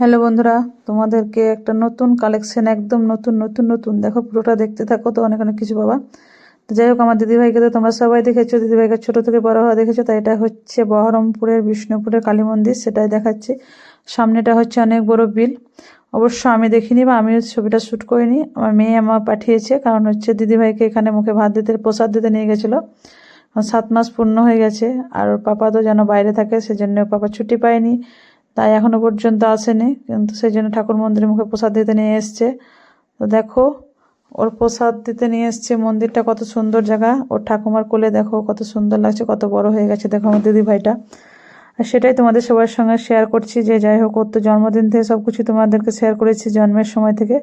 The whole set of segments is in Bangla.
হ্যালো বন্ধুরা, তোমাদেরকে একটা নতুন কালেকশন একদম নতুন নতুন নতুন। দেখো, পুরোটা দেখতে থাকো তো, অনেক অনেক কিছু বাবা তো যাই হোক, আমার দিদিভাইকে তো তোমরা সবাই দেখেছ, দিদিভাইকে ছোটো থেকে বড় হওয়া দেখেছ, তাই এটা হচ্ছে বহরমপুরের, বিষ্ণুপুরের কালী মন্দির সেটাই দেখাচ্ছি। সামনেটা হচ্ছে অনেক বড় বিল। অবশ্য আমি দেখিনি বা আমি ছবিটা শ্যুট করিনি, আমার মেয়ে আমার পাঠিয়েছে, কারণ হচ্ছে দিদিভাইকে এখানে মুখে ভাত দিতে, প্রসাদ দিতে নিয়ে গেছিল। সাত মাস পূর্ণ হয়ে গেছে, আর পাপা তো যেন বাইরে থাকে, সেজন্য পাপা ছুটি পায়নি। তাই এখনও পর্যন্ত আসেনি। কিন্তু সেই জন্য ঠাকুর মন্দিরের মুখে প্রসাদ দিতে নিয়ে এসছে। তো দেখো, ওর প্রসাদ দিতে নিয়ে এসছে মন্দিরটা, কত সুন্দর জায়গা। ওর ঠাকুমার কোলে দেখো, কত সুন্দর লাগছে, কত বড় হয়ে গেছে। দেখো আমার দিদি ভাইটা আর সেটাই তোমাদের সবার সঙ্গে শেয়ার করছি যে যাই হোক, ওর তো জন্মদিন থেকে সব কিছু তোমাদেরকে শেয়ার করেছি জন্মের সময় থেকে।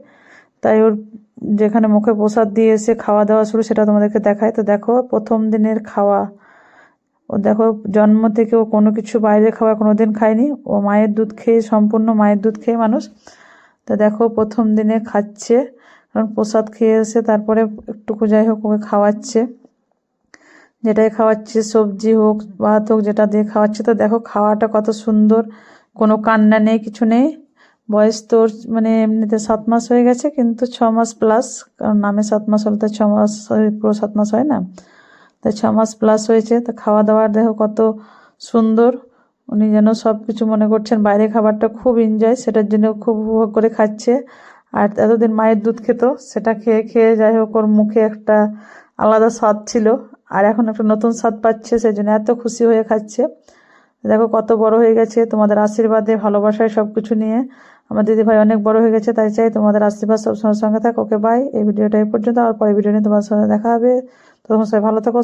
তাই ওর যেখানে মুখে প্রসাদ দিয়ে এসে খাওয়া দাওয়া শুরু, সেটা তোমাদেরকে দেখায় তো দেখো, প্রথম দিনের খাওয়া। ও দেখো, জন্ম থেকে ও কোনো কিছু বাইরে খাওয়া কোনো দিন খায়নি। ও মায়ের দুধ খেয়ে, সম্পূর্ণ মায়ের দুধ খেয়ে মানুষ। তো দেখো, প্রথম দিনে খাচ্ছে, কারণ প্রসাদ খেয়ে এসে তারপরে একটুকু যাই হোক ওকে খাওয়াচ্ছে। যেটাই খাওয়াচ্ছে, সবজি হোক, ভাত হোক, যেটা দিয়ে খাওয়াচ্ছে, তো দেখো, খাওয়াটা কত সুন্দর। কোনো কান্না নেই, কিছু নেই। বয়স তোর মানে এমনিতে সাত মাস হয়ে গেছে, কিন্তু ছ মাস প্লাস কারণ নামে সাত মাস হলে তো ছ মাস, পুরো সাত মাস হয় না। তাই ছ মাস প্লাস হয়েছে, তো খাওয়া দাওয়ার দেখো কত সুন্দর। উনি যেন সব কিছু মনে করছেন, বাইরে খাবারটা খুব এনজয় সেটার জন্য খুব উপভোগ করে খাচ্ছে। আর এতদিন মায়ের দুধ খেত, সেটা খেয়ে খেয়ে যাই হোক, ওর মুখে একটা আলাদা স্বাদ ছিল। আর এখন একটা নতুন স্বাদ পাচ্ছে সেই জন্য এত খুশি হয়ে খাচ্ছে। দেখো কত বড় হয়ে গেছে তোমাদের আশীর্বাদে, ভালোবাসায় সব কিছু নিয়ে। আমার দিদি ভাই অনেক বড় হয়ে গেছে, তাই চাই তোমাদের আশীর্বাদ সবসময় সঙ্গে থাক। ওকে বাই এই ভিডিওটা এই পর্যন্ত আর পরে ভিডিও নিয়ে তোমার সঙ্গে দেখা হবে। তো তোমার সবাই ভালো থাকো।